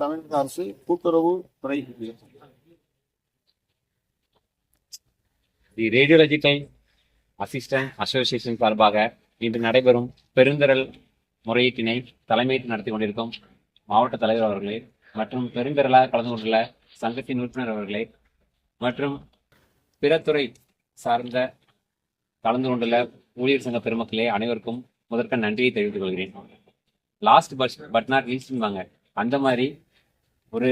தமிழக அரசு கூட்டுறவு துறை. தி ரேடியோலஜிக்கல் அசிஸ்டன்ட் அசோசியேஷன் சார்பாக இன்று நடைபெறும் பெருந்திரல் முறையீட்டினை தலைமையிட்டு நடத்தி கொண்டிருக்கும் மாவட்ட தலைவர் அவர்களே மற்றும் பெருந்திரலாக கலந்து கொண்டுள்ள சங்கத்தின் உறுப்பினர் அவர்களே மற்றும் பிற துறை சார்ந்த கலந்து கொண்டுள்ள ஊழியர் சங்க பெருமக்களே அனைவருக்கும் முதற்க நன்றியை தெரிவித்துக் கொள்கிறேன். லாஸ்ட் பட் பட் நாட் லீஸ்ட்பாங்க அந்த மாதிரி ஒரு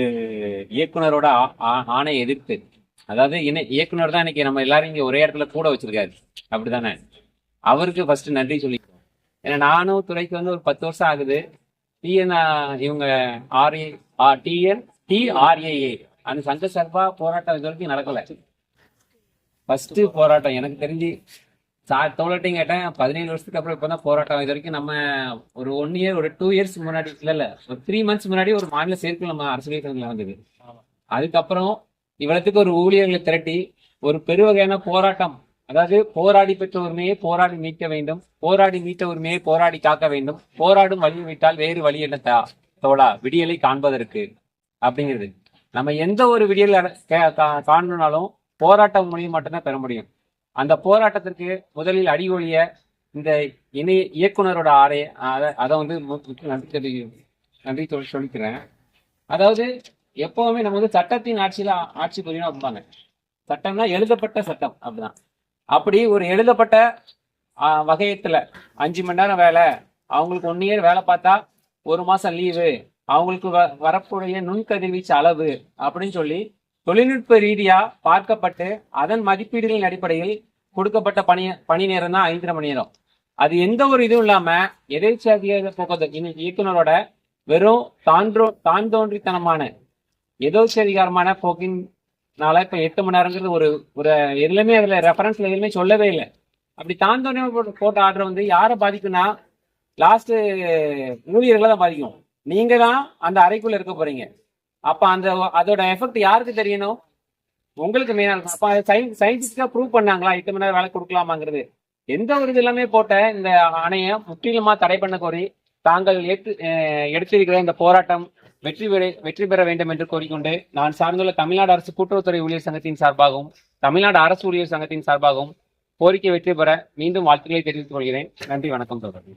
இயக்குனரோட ஆ- ஆ- ஆணை எதிர்த்து. அதாவது இணை இயக்குனர் தான் இன்னைக்கு நம்ம எல்லாரும் இங்கே ஒரே இடத்துல கூட வச்சிருக்காரு. அப்படிதானே அவருக்கு ஃபர்ஸ்ட் நன்றி சொல்லி. ஏன்னா நானும் துறைக்கு வந்து ஒரு பத்து வருஷம் ஆகுது. டிஎன் இவங்க ஆர்ஏ டிஎன் டிஆர்ஏஏ அந்த சங்க சார்பா போராட்டம் இது வரைக்கும் நடக்கல. ஃபர்ஸ்ட் போராட்டம் எனக்கு தெரிஞ்சு சார் தோழட்டையும் கேட்டேன் பதினேழு வருஷத்துக்கு அப்புறம் இப்பதான் போராட்டம். இது வரைக்கும் நம்ம ஒரு ஒன் இயர் ஒரு டூ இயர்ஸ் முன்னாடி இல்ல இல்ல ஒரு த்ரீ மந்த்ஸ் முன்னாடி ஒரு மாநில சேர்க்கை நம்ம அரசியல் வந்தது அதுக்கப்புறம் இவ்வளத்துக்கு ஒரு ஊழியர்களை திரட்டி ஒரு பெருவகையான போராட்டம் அதாவது போராடி பெற்ற உரிமையை போராடி மீட்க வேண்டும் போராடி மீட்ட உரிமையை போராடி காக்க வேண்டும் போராடும் வழி விட்டால் வேறு வழி என்ன தா- தோழா? விடியலை காண்பதற்கு அப்படிங்கிறது. நம்ம எந்த ஒரு விடியல் காணணும்னாலும் போராட்டம் மூலியம் மட்டும்தான் பெற முடியும். அந்த போராட்டத்திற்கு முதலில் அடிகொழிய இந்த இணை இயக்குனரோட ஆடை அதை அதை வந்து நன்றி நன்றி சொல்லிக்கிறேன். அதாவது எப்பவுமே நம்ம வந்து சட்டத்தின் ஆட்சியில ஆட்சி புரியணும் அப்படிம்பாங்க சட்டம்னா எழுதப்பட்ட சட்டம் அப்படிதான். அப்படி ஒரு எழுதப்பட்ட வகையத்துல அஞ்சு மணி நேரம் வேலை அவங்களுக்கு ஒன் இயர் வேலை பார்த்தா ஒரு மாசம் லீவு அவங்களுக்கு வ- வரக்கூடிய நுண்கதிர்வீச்சு அளவு அப்படின்னு சொல்லி தொழில்நுட்ப ரீதியா பார்க்கப்பட்டு அதன் மதிப்பீடுகளின் அடிப்படையில் கொடுக்கப்பட்ட பணி பணி நேரம் தான் ஐந்தரை மணி நேரம். அது எந்த ஒரு இதுவும் இல்லாம எதேச்சாதிகார போக்குவரத்து இனி- இயக்குனரோட வெறும் தான்றோ தான் தோன்றித்தனமான எதோச்சதிகாரமான போக்கினால இப்ப எட்டு மணி நேரங்கிறது ஒரு ஒரு எதுலையுமே அதுல ரெஃபரன்ஸ்ல எதுவுமே சொல்லவே இல்லை. அப்படி தான் தோன்றி போட்ட போட்ட ஆர்டர் வந்து யாரை பாதிக்கும்னா லாஸ்ட் ஊழியர்களை தான் பாதிக்கும். நீங்க தான் அந்த அறைக்குள்ள இருக்க போறீங்க. அப்ப அந்த அதோட எஃபெக்ட் யாருக்கு தெரியணும்? உங்களுக்கு மெயினா இருக்கும் அப்ப சயின்டிஸ்டா ப்ரூவ் பண்ணாங்களா? எட்டு மணி நேரம் வேலை கொடுக்கலாமாங்கிறது. எந்த ஒரு இது எல்லாமே போட்ட இந்த ஆணையை முற்றிலுமா தடை பண்ண கோரி தாங்கள் ஏற்று எடுத்திருக்கிற இந்த போராட்டம் வெற்றி பெற வெற்றி பெற வேண்டும் என்று கோரிக்கொண்டு நான் சார்ந்துள்ள தமிழ்நாடு அரசு கூட்டுறவுத்துறை ஊழியர் சங்கத்தின் சார்பாகவும் தமிழ்நாடு அரசு ஊழியர் சங்கத்தின் சார்பாகவும் கோரிக்கை வெற்றி பெற மீண்டும் வாழ்த்துக்களை தெரிவித்துக் கொள்கிறேன். நன்றி வணக்கம் தொடர்பு